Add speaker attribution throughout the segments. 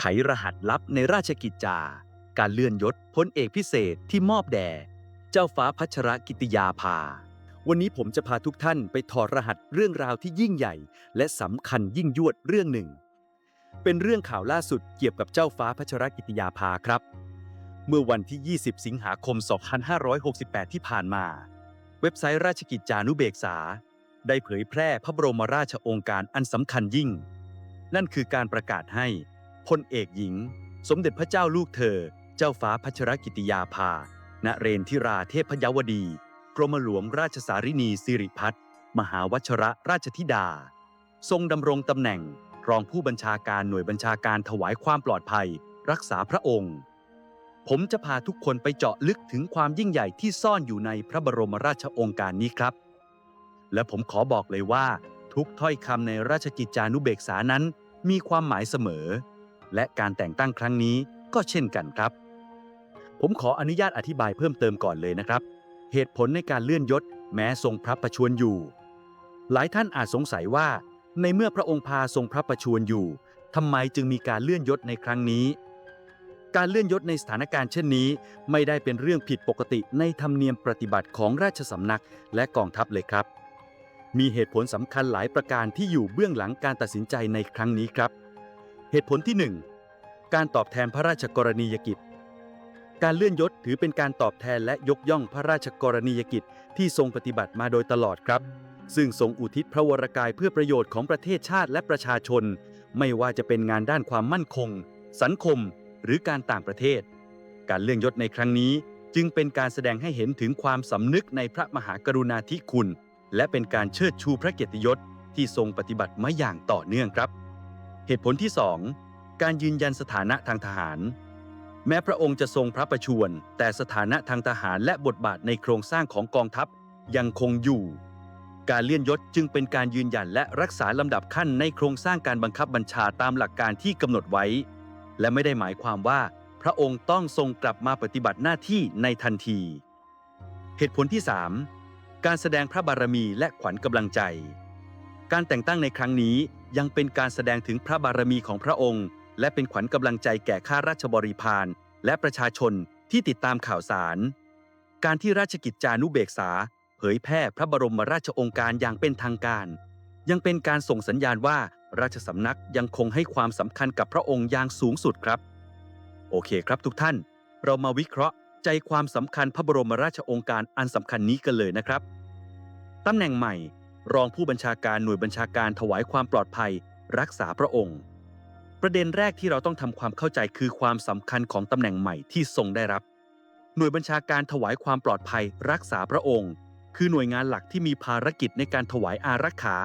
Speaker 1: ไขรหัสลับในราชกิจจา การเลื่อนยศพลเอกพิเศษที่มอบแด่เจ้าฟ้าพัชรกิติยาภา วันนี้ผมจะพาทุกท่านไปถอดรหัสเรื่องราวที่ยิ่งใหญ่ และสำคัญยิ่งยวดเรื่องหนึ่ง เป็นเรื่องข่าวล่าสุดเกี่ยวกับเจ้าฟ้าพัชรกิติยาภาครับ เมื่อวันที่ 20 สิงหาคม 2568 ที่ผ่านมา เว็บไซต์ราชกิจจานุเบกษา ได้เผยแพร่พระบรมราชโองการอันสำคัญยิ่ง นั่นคือการประกาศให้ พลเอกหญิง สมเด็จพระเจ้าลูกเธอ เจ้าฟ้าพัชรกิติยาภา ณเรนทิราเทพยวดี กรมหลวงราชสารินีสิริพัฒน์มหาวชระราชธิดา ทรงดำรงตำแหน่ง รองผู้บัญชาการหน่วยบัญชาการถวายความปลอดภัย รักษาพระองค์ ผมจะพาทุกคนไปเจาะลึกถึงความยิ่งใหญ่ที่ซ่อนอยู่ในพระบรมราชองการนี้ครับ และผมขอบอกเลยว่า ทุกถ้อยคำในราชกิจจานุเบกษานั้นมีความหมายเสมอ และการแต่งตั้งครั้งนี้ก็เช่นกันครับ ผมขออนุญาตอธิบายเพิ่มเติมก่อนเลยนะครับ เหตุผลในการเลื่อนยศ แม้ทรงพระประชวรอยู่ หลายท่านอาจสงสัยว่า ในเมื่อพระองค์พาทรงพระประชวรอยู่ทำไมจึงมีการเลื่อนยศในครั้งนี้ การเลื่อนยศในสถานการณ์เช่นนี้ ไม่ได้เป็นเรื่องผิดปกติในธรรมเนียมปฏิบัติของราชสำนักและกองทัพเลยครับ มีเหตุผลสำคัญหลายประการที่อยู่เบื้องหลังการตัดสินใจในครั้งนี้ครับ เหตุผลที่ 1 การตอบแทนพระราชกรณียกิจ การเลื่อนยศถือเป็นการตอบแทนและยกย่องพระราชกรณียกิจที่ทรงปฏิบัติมาโดยตลอดครับ ซึ่งทรงอุทิศพระวรกายเพื่อประโยชน์ของประเทศชาติและประชาชน ไม่ว่าจะเป็นงานด้านความมั่นคง สังคม หรือการต่างประเทศ การเลื่อนยศในครั้งนี้จึงเป็นการแสดงให้เห็นถึงความสำนึกในพระมหากรุณาธิคุณ และเป็นการเชิดชูพระเกียรติยศที่ทรงปฏิบัติมาอย่างต่อเนื่องครับ เหตุผลที่ 2 การยืนยันสถานะทางทหาร แม้พระองค์จะทรงพระประชวรแต่สถานะทางทหารและบทบาทในโครงสร้างของกองทัพยังคงอยู่ การเลื่อนยศจึงเป็นการยืนยันและรักษาลำดับขั้นในโครงสร้างการบังคับบัญชาตามหลักการที่กำหนดไว้ และไม่ได้หมายความว่า พระองค์ต้องทรงกลับมาปฏิบัติหน้าที่ในทันที เหตุผลที่ 3 การแสดงพระบารมีและขวัญกำลังใจ การแต่งตั้งในครั้งนี้ยังเป็นการแสดงถึงพระบารมีของพระองค์ และเป็นขวัญกำลังใจแก่ข้าราชบริพารและประชาชนที่ติดตามข่าวสาร การที่ราชกิจจานุเบกษา เผยแพร่พระบรมราชองค์การอย่างเป็นทางการ ยังเป็นการส่งสัญญาณว่าราชสำนักยังคงให้ความสำคัญกับพระองค์อย่างสูงสุดครับ โอเคครับทุกท่าน เรามาวิเคราะห์ใจความสำคัญพระบรมราชองค์การอันสำคัญนี้กันเลยนะครับตำแหน่งใหม่ รองผู้บัญชาการหน่วยบัญชาการถวายความปลอดภัย รักษาพระองค์ ประเด็นแรกที่เราต้องทำความเข้าใจคือความสำคัญของตำแหน่งใหม่ที่ทรงได้รับ หน่วยบัญชาการถวายความปลอดภัยรักษาพระองค์ คือหน่วยงานหลักที่มีภารกิจในการถวายอารักขา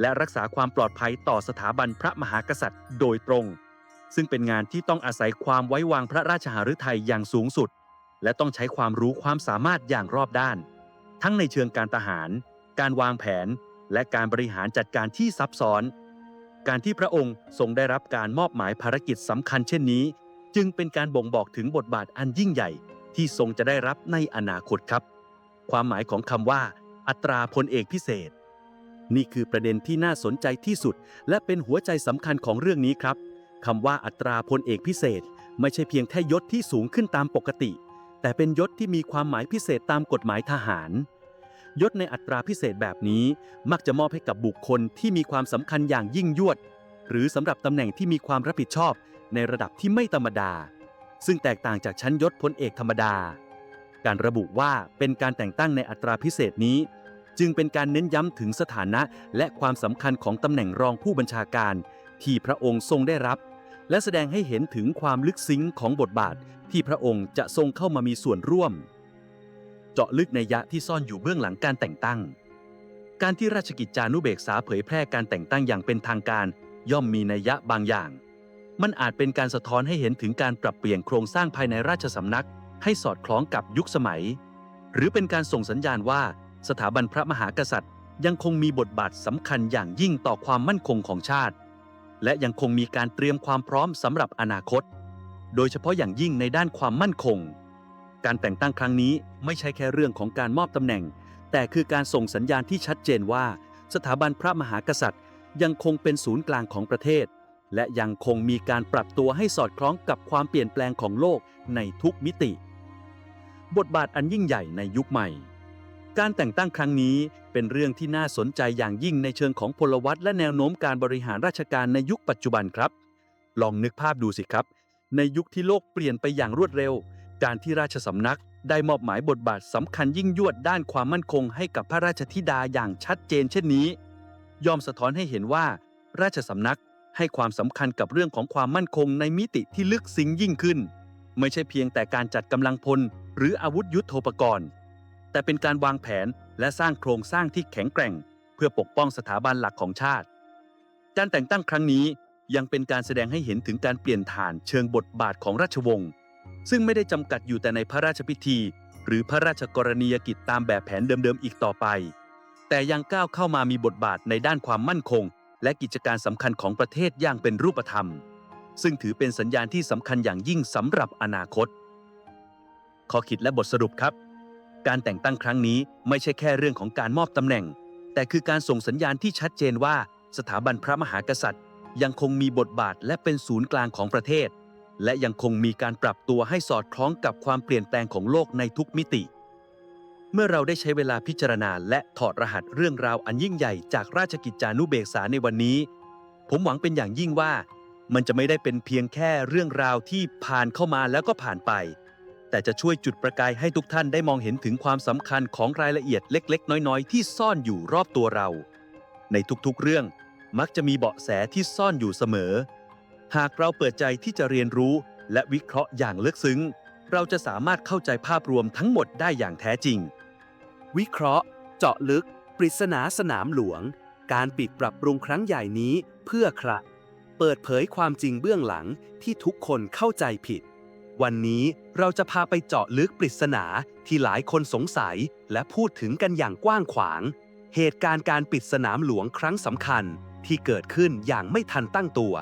Speaker 1: และรักษาความปลอดภัยต่อสถาบันพระมหากษัตริย์ โดยตรง ซึ่งเป็นงานที่ต้องอาศัยความไว้วางพระราชหฤทัยอย่างสูงสุด และต้องใช้ความรู้ความสามารถอย่างรอบด้าน ทั้งในเชิงการทหาร การวางแผน และการบริหารจัดการที่ซับซ้อน การที่พระองค์ทรงได้รับการมอบหมายภารกิจสำคัญเช่นนี้ จึงเป็นการบ่งบอกถึงบทบาทอันยิ่งใหญ่ ที่ทรงจะได้รับในอนาคตครับ ความหมายของคำว่า อัตราพลเอกพิเศษ นี่คือประเด็นที่น่าสนใจที่สุด และเป็นหัวใจสำคัญของเรื่องนี้ครับคำว่าอัตราพลเอกพิเศษ ไม่ใช่เพียงแค่ยศที่สูงขึ้นตามปกติ แต่เป็นยศที่มีความหมายพิเศษตามกฎหมายทหาร ยศในอัตราพิเศษแบบนี้ มักจะมอบให้กับบุคคลที่มีความสำคัญอย่างยิ่งยวด หรือสำหรับตำแหน่งที่มีความรับผิดชอบในระดับที่ไม่ธรรมดา ซึ่งแตกต่างจากชั้นยศพลเอกธรรมดา การระบุว่าเป็นการแต่งตั้งในอัตราพิเศษนี้ จึงเป็นการเน้นย้ำถึงสถานะและความสำคัญของตำแหน่งรองผู้บัญชาการ ที่พระองค์ทรงได้รับ และแสดงให้เห็นถึงความลึกซึ้งของบทบาท ที่พระองค์จะทรงเข้ามามีส่วนร่วม เจาะลึกในยยะที่ซ่อนอยู่เบื้องหลังการแต่งตั้ง การที่ราชกิจจานุเบกษาเผยแพร่การแต่งตั้งอย่างเป็นทางการ ย่อมมีนัยยะบางอย่าง มันอาจเป็นการสะท้อนให้เห็นถึงการปรับเปลี่ยนโครงสร้างภายในราชสำนัก ให้สอดคล้องกับยุคสมัย หรือเป็นการส่งสัญญาณว่าสถาบันพระมหากษัตริย์ ยังคงมีบทบาทสำคัญอย่างยิ่งต่อความมั่นคงของชาติ และยังคงมีการเตรียมความพร้อมสำหรับอนาคต โดยเฉพาะอย่างยิ่งในด้านความมั่นคง การแต่งตั้งครั้งนี้ไม่ใช่แค่เรื่องของการมอบตำแหน่ง แต่คือการส่งสัญญาณที่ชัดเจนว่า สถาบันพระมหากษัตริย์ ยังคงเป็นศูนย์กลางของประเทศ และยังคงมีการปรับตัวให้สอดคล้องกับความเปลี่ยนแปลงของโลกในทุกมิติ บทบาทอันยิ่งใหญ่ในยุคใหม่ การแต่งตั้งครั้งนี้เป็นเรื่องที่น่าสนใจอย่างยิ่งในเชิงของพลวัตและแนวโน้มการบริหารราชการในยุคปัจจุบันครับ ลองนึกภาพดูสิครับ ในยุคที่โลกเปลี่ยนไปอย่างรวดเร็ว การที่ราชสำนักได้มอบหมายบทบาทสำคัญยิ่งยวดด้านความมั่นคงให้กับพระราชธิดาอย่างชัดเจนเช่นนี้ ยอมสะท้อนให้เห็นว่า ราชสำนักให้ความสำคัญกับเรื่องของความมั่นคงในมิติที่ลึกซึ้งยิ่งขึ้น ไม่ใช่เพียงแต่การจัดกำลังพล หรืออาวุธยุโทโธปกรณ์ แต่เป็นการวางแผนและสร้างโครงสร้างที่แข็งแกร่ง เพื่อปกป้องสถาบันหลักของชาติ การแต่งตั้งครั้งนี้ยังเป็นการแสดงให้เห็นถึงการเปลี่ยนฐานเชิงบทบาทของราชวงศ์ ซึ่งไม่ได้จำกัดอยู่แต่ในพระราชพิธี หรือพระราชกรณียกิจตามแบบแผนเดิมๆอีกต่อไป แต่ยังก้าวเข้ามามีบทบาทในด้านความมั่นคง และกิจการสำคัญของประเทศอย่างเป็นรูปธรรม ซึ่งถือเป็นสัญญาณที่สำคัญอย่างยิ่งสำหรับอนาคต ข้อคิดและบทสรุปครับ การแต่งตั้งครั้งนี้ไม่ใช่แค่เรื่องของการมอบตำแหน่ง แต่คือการส่งสัญญาณที่ชัดเจนว่า สถาบันพระมหากษัตริย์ ยังคงมีบทบาทและเป็นศูนย์กลางของประเทศ และยังคงมีการปรับตัวให้สอดคล้องกับความเปลี่ยนแปลงของโลกในทุกมิติ เมื่อเราได้ใช้เวลาพิจารณาและถอดรหัสเรื่องราวอันยิ่งใหญ่จากราชกิจจานุเบกษาในวันนี้ ผมหวังเป็นอย่างยิ่งว่า มันจะไม่ได้เป็นเพียงแค่เรื่องราวที่ผ่านเข้ามาแล้วก็ผ่านไป แต่จะช่วยจุดประกายให้ทุกท่านได้มองเห็นถึงความสำคัญของรายละเอียดเล็ก ๆ น้อย ๆ ที่ซ่อนอยู่รอบตัวเรา ในทุกๆเรื่องมักจะมีเบาะแสที่ซ่อนอยู่เสมอ หากเราเปิดใจที่จะเรียนรู้ และวิเคราะห์อย่างลึกซึ้ง เราจะสามารถเข้าใจภาพรวมทั้งหมดได้อย่างแท้จริง
Speaker 2: วิเคราะห์ เจาะลึก ปริศนาสนามหลวง การปิดปรับปรุงครั้งใหญ่นี้เพื่อใครเปิดเผยความจริงเบื้องหลังที่ทุกคนเข้าใจผิด วันนี้เราจะพาไปเจาะลึกปริศนาที่หลายคนสงสัยและพูดถึงกันอย่างกว้างขวาง เหตุการณ์การปิดสนามหลวงครั้งสำคัญที่เกิดขึ้นอย่างไม่ทันตั้งตัว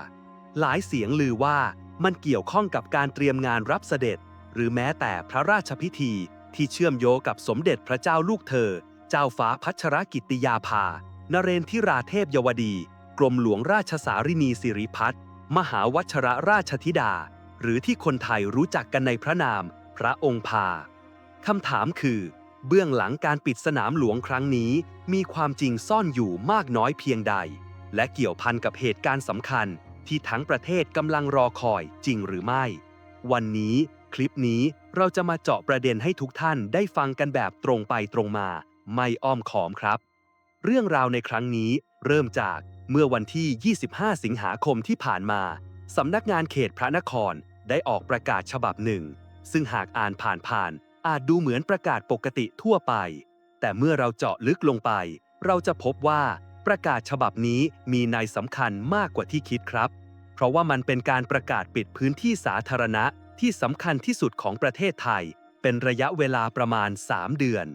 Speaker 2: หลายเสียงลือว่ามันเกี่ยวข้องกับการเตรียมงานรับเสด็จ หรือแม้แต่พระราชพิธีที่เชื่อมโยงกับสมเด็จพระเจ้าลูกเธอ เจ้าฟ้าพัชรกิติยาภา นเรนทิราเทพยวดี กรมหลวงราชสารินีสิริพัฒน์มหาวัชรราชธิดา หรือที่คนไทยรู้จักกันในพระนาม พระองค์พาคำถามคือ เบื้องหลังการปิดสนามหลวงครั้งนี้ มีความจริงซ่อนอยู่มากน้อยเพียงใด และเกี่ยวพันกับเหตุการณ์สำคัญ ที่ทั้งประเทศกำลังรอคอยจริงหรือไม่ วันนี้คลิปนี้เราจะมาเจาะประเด็นให้ทุกท่านได้ฟังกันแบบตรงไปตรงมา ไม่อ้อมขอมครับ เรื่องราวในครั้งนี้เริ่มจากเมื่อวันที่ 25 สิงหาคมที่ผ่านมา สำนักงานเขตพระนครได้ออกประกาศฉบับหนึ่ง ซึ่งหากอ่านผ่านๆอาจดูเหมือนประกาศปกติทั่วไป แต่เมื่อเราเจาะลึกลงไป เราจะพบว่า ประกาศฉบับนี้มีในยสำคัญมากกว่าที่คิดครับ เพราะว่ามันเป็นการประกาศปิดพื้นที่สาธารณะที่สำคัญที่สุดของประเทศไทย เป็นระยะเวลาประมาณ 3 เดือน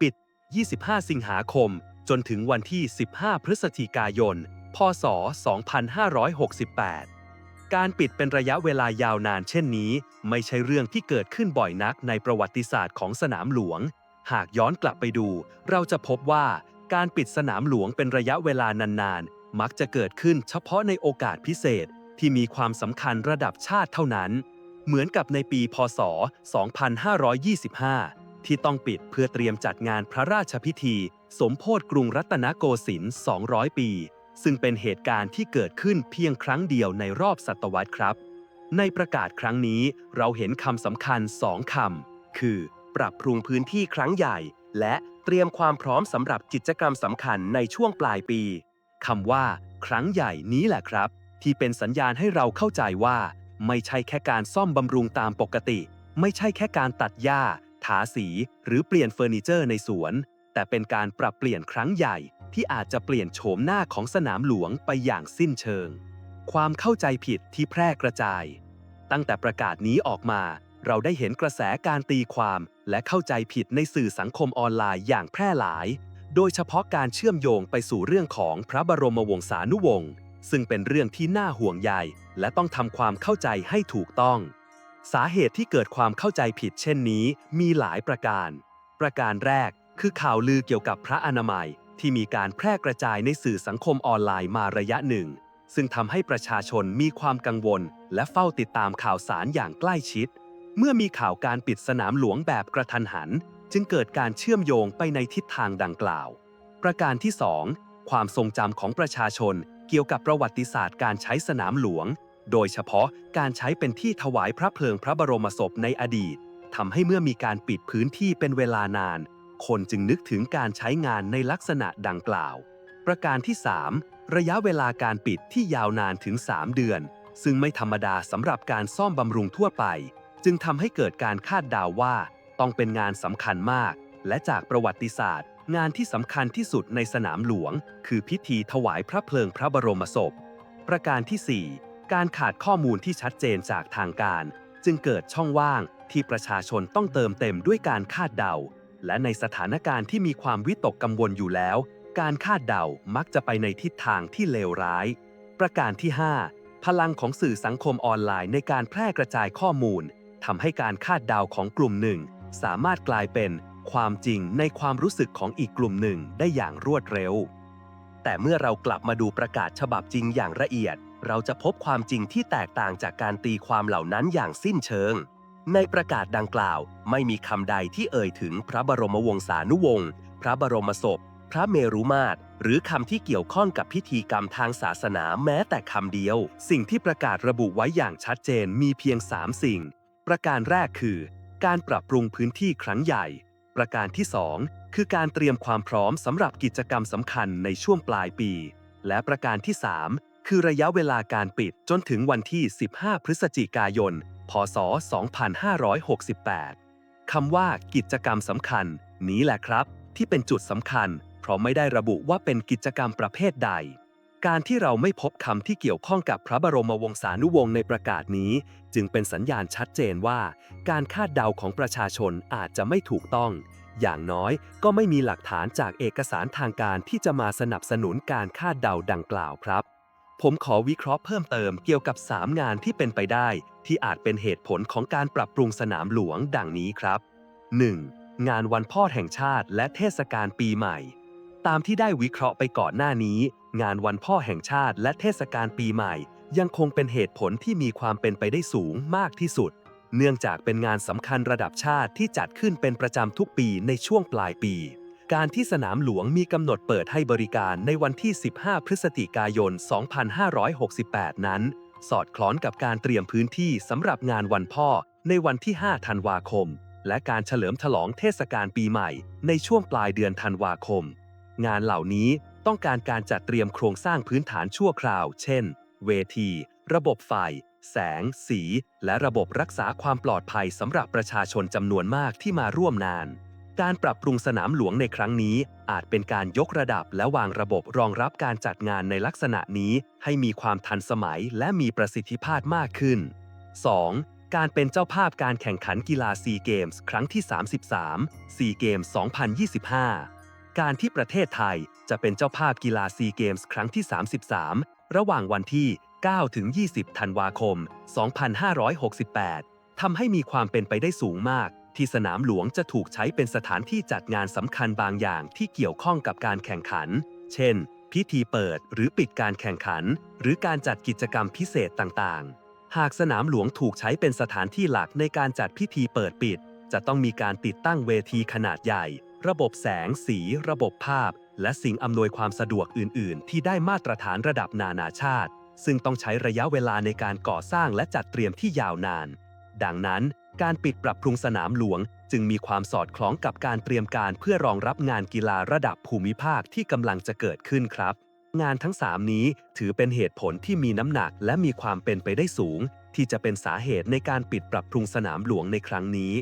Speaker 2: ปิด 25 สิงหาคม จนถึงวันที่ 15 พฤศจิกายน พศ 2568 การปิดเป็นระยะเวลายาวนานเช่นนี้ ไม่ใช่เรื่องที่เกิดขึ้นบ่อยนักในประวัติศาสตร์ของสนามหลวง หากย้อนกลับไปดู เราจะพบว่า การปิดสนามหลวงเป็นระยะเวลานานๆ มักจะเกิดขึ้นเฉพาะในโอกาสพิเศษที่มีความสำคัญระดับชาติเท่านั้น เหมือนกับในปีพศ 2525 ที่ต้องปิดเพื่อเตรียมจัดงานพระราชพิธี สมโพธิกรุงรัตนโกสินทร์ 200 ปี ซึ่งเป็นเหตุการณ์ที่เกิดขึ้นเพียงครั้งเดียวในรอบศตวรรษครับ ในประกาศครั้งนี้เราเห็นคำสำคัญสองคำคือ ปรับปรุงพื้นที่ครั้งใหญ่ และ เตรียมความพร้อมสำหรับกิจกรรมสำคัญในช่วงปลายปีคำว่า ครั้งใหญ่นี้แหละครับ ที่เป็นสัญญาณให้เราเข้าใจว่า ไม่ใช่แค่การซ่อมบำรุงตามปกติ ไม่ใช่แค่การตัดหญ้า ทาสี หรือเปลี่ยนเฟอร์นิเจอร์ในสวน แต่เป็นการปรับเปลี่ยนครั้งใหญ่ที่อาจจะเปลี่ยนโฉมหน้าของสนามหลวงไปอย่างสิ้นเชิง ความเข้าใจผิดที่แพร่กระจาย ตั้งแต่ประกาศนี้ออกมา เราได้เห็นกระแสการตีความและเข้าใจผิดในสื่อสังคมออนไลน์อย่างแพร่หลาย โดยเฉพาะการเชื่อมโยงไปสู่เรื่องของพระบรมวงศานุวงศ์ซึ่งเป็นเรื่องที่น่าห่วงใยและต้องทำความเข้าใจให้ถูกต้อง สาเหตุที่เกิดความเข้าใจผิดเช่นนี้มีหลายประการ ประการแรกคือข่าวลือเกี่ยวกับพระอนามัย ที่มีการแพร่กระจายในสื่อสังคมออนไลน์มาระยะหนึ่ง ซึ่งทำให้ประชาชนมีความกังวล และเฝ้าติดตามข่าวสารอย่างใกล้ชิด เมื่อมีข่าวการปิดสนามหลวงแบบกระทันหัน จึงเกิดการเชื่อมโยงไปในทิศทางดังกล่าว ประการที่ 2 ความทรงจำของประชาชนเกี่ยวกับประวัติศาสตร์การใช้สนามหลวง โดยเฉพาะการใช้เป็นที่ถวายพระเพลิงพระบรมศพในอดีตทำให้เมื่อมีการปิดพื้นที่เป็นเวลานาน คนจึงนึกถึงการใช้งานในลักษณะดังกล่าว ประการที่ 3 ระยะเวลาการปิดที่ยาวนานถึง 3 เดือน ซึ่งไม่ธรรมดาสำหรับการซ่อมบำรุงทั่วไป จึงทำให้เกิดการคาดเดาวว่า ต้องเป็นงานสำคัญมาก และจากประวัติศาสตร์ งานที่สำคัญที่สุดในสนามหลวง คือพิธีถวายพระเพลิงพระบรมศพ ประการที่ 4 การขาดข้อมูลที่ชัดเจนจากทางการ จึงเกิดช่องว่างที่ประชาชนต้องเติมเต็มด้วยการคาดเดา และในสถานการณ์ที่มีความวิตกกังวลอยู่แล้ว การคาดเดามักจะไปในทิศทางที่เลวร้าย ประการที่ 5 พลังของสื่อสังคมออนไลน์ในการแพร่กระจายข้อมูล ทำให้การคาดเดาของกลุ่มหนึ่ง สามารถกลายเป็นความจริงในความรู้สึกของอีกกลุ่มหนึ่งได้อย่างรวดเร็ว แต่เมื่อเรากลับมาดูประกาศฉบับจริงอย่างละเอียด เราจะพบความจริงที่แตกต่างจากการตีความเหล่านั้นอย่างสิ้นเชิง ในประกาศดังกล่าว ไม่มีคำใดที่เอ่ยถึงพระบรมวงศานุวงศ์ พระบรมศพ พระเมรุมาตร หรือคำที่เกี่ยวข้องกับพิธีกรรมทางศาสนาแม้แต่คำเดียว สิ่งที่ประกาศระบุไว้อย่างชัดเจนมีเพียง 3 สิ่ง ประการแรกคือ การปรับปรุงพื้นที่ครั้งใหญ่ ประการที่ 2 คือการเตรียมความพร้อมสำหรับกิจกรรมสำคัญในช่วงปลายปี และประการที่ 3 คือระยะเวลาการปิดจนถึงวันที่ 15 พฤศจิกายน พศ 2568 คำว่ากิจกรรมสำคัญ นี้แหละครับ ที่เป็นจุดสำคัญ เพราะไม่ได้ระบุว่าเป็นกิจกรรมประเภทใด การที่เราไม่พบคำที่เกี่ยวข้องกับพระบรมวงศานุวงศ์ในประกาศนี้ จึงเป็นสัญญาณชัดเจนว่า การคาดเดาของประชาชนอาจจะไม่ถูกต้อง อย่างน้อยก็ไม่มีหลักฐานจากเอกสารทางการที่จะมาสนับสนุนการคาดเดาดังกล่าวครับ ผมขอวิเคราะห์เพิ่มเติมเกี่ยวกับ 3 งานที่เป็นไปได้ ที่อาจเป็นเหตุผลของการปรับปรุงสนามหลวงดังนี้ครับ 1. งานวันพ่อแห่งชาติ และเทศกาลปีใหม่ ตามที่ได้วิเคราะห์ไปก่อนหน้านี้ งานวันพ่อแห่งชาติและเทศกาลปีใหม่ ยังคงเป็นเหตุผลที่มีความเป็นไปได้สูงมากที่สุด เนื่องจากเป็นงานสำคัญระดับชาติที่จัดขึ้นเป็นประจำทุกปีในช่วงปลายปี การที่สนามหลวงมีกำหนดเปิดให้บริการในวันที่ 15 พฤศจิกายน 2568 นั้น สอดคล้องกับการเตรียมพื้นที่สำหรับงานวันพ่อในวันที่ 5 ธันวาคม และการเฉลิมฉลองเทศกาลปีใหม่ ในช่วงปลายเดือนธันวาคม งานเหล่านี้ ต้องการการจัดเตรียมโครงสร้างพื้นฐานชั่วคราว เช่น เวที ระบบไฟ แสง สี และระบบรักษาความปลอดภัยสำหรับประชาชนจำนวนมากที่มาร่วมงาน การปรับปรุงสนามหลวงในครั้งนี้ อาจเป็นการยกระดับและวางระบบรองรับการจัดงานในลักษณะนี้ ให้มีความทันสมัยและมีประสิทธิภาพมากขึ้น 2. การเป็นเจ้าภาพการแข่งขันกีฬาซีเกมส์ครั้งที่ 33ซีเกมส์2025 การที่ประเทศไทยจะเป็นเจ้าภาพกีฬาซีเกมส์ครั้งที่ 33 ระหว่างวันที่ 9 ถึง 20 ธันวาคม 2568 ทำให้มีความเป็นไปได้สูงมาก ที่สนามหลวงจะถูกใช้เป็นสถานที่จัดงานสำคัญบางอย่างที่เกี่ยวข้องกับการแข่งขัน เช่น พิธีเปิดหรือปิดการแข่งขัน หรือการจัดกิจกรรมพิเศษต่างๆ หากสนามหลวงถูกใช้เป็นสถานที่หลักในการจัดพิธีเปิดปิด จะต้องมีการติดตั้งเวทีขนาดใหญ่ ระบบแสง สี ระบบภาพ และสิ่งอำนวยความสะดวกอื่น ๆ ที่ได้มาตรฐานระดับนานาชาติ ซึ่งต้องใช้ระยะเวลาในการก่อสร้างและจัดเตรียมที่ยาวนาน ดังนั้น การปิดปรับปรุงสนามหลวง จึงมีความสอดคล้องกับการเตรียมการเพื่อรองรับงานกีฬาระดับภูมิภาคที่กำลังจะเกิดขึ้นครับ งานทั้ง 3 นี้ถือเป็นเหตุผลที่มีน้ำหนักและมีความเป็นไปได้สูง ที่จะเป็นสาเหตุในการปิดปรับปรุงสนามหลวงในครั้งนี้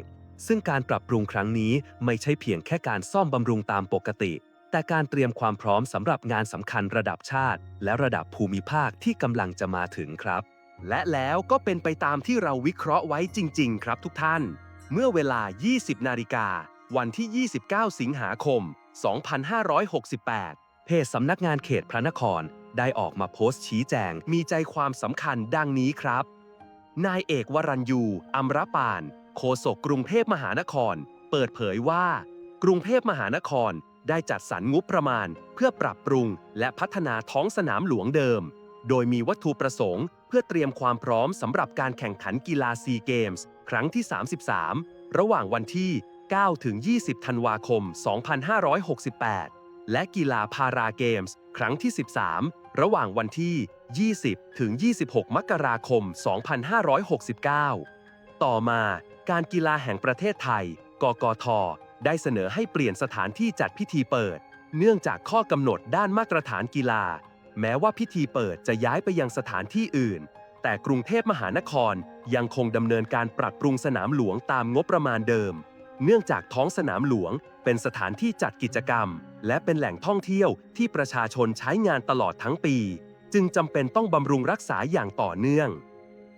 Speaker 2: ซึ่งการปรับปรุงครั้งนี้ไม่ใช่เพียงแค่การซ่อมบำรุงตามปกติ แต่การเตรียมความพร้อมสำหรับงานสำคัญระดับชาติ และระดับภูมิภาคที่กำลังจะมาถึงครับ
Speaker 3: และแล้วก็เป็นไปตามที่เราวิเคราะห์ไว้จริง ๆ ครับทุกท่าน เมื่อเวลา 20 นาฬิกา วันที่ 29 สิงหาคม 2568
Speaker 2: เพจสำนักงานเขตพระนครได้ออกมาโพสต์ชี้แจง
Speaker 3: มีใจความสำคัญดังนี้ครับ นายเอกวรัญยูอัมรปาน โฆษกกรุงเทพมหานคร เปิดเผยว่า กรุงเทพมหานครได้จัดสรรงบประมาณ เพื่อปรับปรุงและพัฒนาท้องสนามหลวงเดิม
Speaker 2: โดยมีวัตถุประสงค์ เพื่อเตรียมความพร้อมสำหรับการแข่งขันกีฬาซีเกมส์ครั้งที่ 33 ระหว่างวันที่ 9 ถึง 20 ธันวาคม 2568 และกีฬาพาราเกมส์ครั้งที่ 13 ระหว่างวันที่ 20 ถึง 26 มกราคม 2569 ต่อมา การกีฬาแห่งประเทศไทย กกท ได้เสนอให้เปลี่ยนสถานที่จัดพิธีเปิด เนื่องจากข้อกำหนดด้านมาตรฐานกีฬา แม้ว่าพิธีเปิดจะย้ายไปยังสถานที่อื่น แต่กรุงเทพมหานครยังคงดำเนินการปรับปรุงสนามหลวงตามงบประมาณเดิม เนื่องจากท้องสนามหลวง เป็นสถานที่จัดกิจกรรม และเป็นแหล่งท่องเที่ยวที่ประชาชนใช้งานตลอดทั้งปี จึงจำเป็นต้องบำรุงรักษาอย่างต่อเนื่อง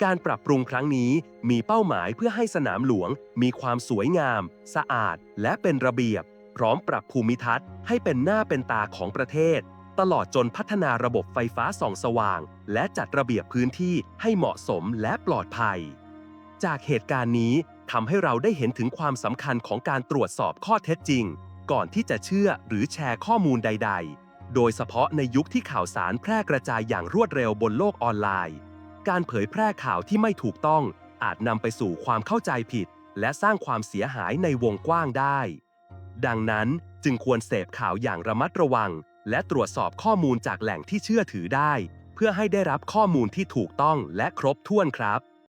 Speaker 2: การปรับปรุงครั้งนี้มีเป้าหมายเพื่อให้สนามหลวง มีความสวยงาม สะอาด และเป็นระเบียบ พร้อมปรับภูมิทัศน์ให้เป็นหน้าเป็นตาของประเทศ ตลอดจนพัฒนาระบบไฟฟ้าส่องสว่าง และจัดระเบียบพื้นที่ให้เหมาะสมและปลอดภัย จากเหตุการณ์นี้ทำให้เราได้เห็นถึงความสำคัญของการตรวจสอบข้อเท็จจริง ก่อนที่จะเชื่อหรือแชร์ข้อมูลใด ๆ โดยเฉพาะในยุคที่ข่าวสารแพร่กระจายอย่างรวดเร็วบนโลกออนไลน์ การเผยแพร่ข่าวที่ไม่ถูกต้อง อาจนำไปสู่ความเข้าใจผิด และสร้างความเสียหายในวงกว้างได้ ดังนั้นจึงควรเสพข่าวอย่างระมัดระวัง และตรวจสอบข้อมูลจากแหล่งที่เชื่อถือได้ เพื่อให้ได้รับข้อมูลที่ถูกต้องและครบถ้วนครับ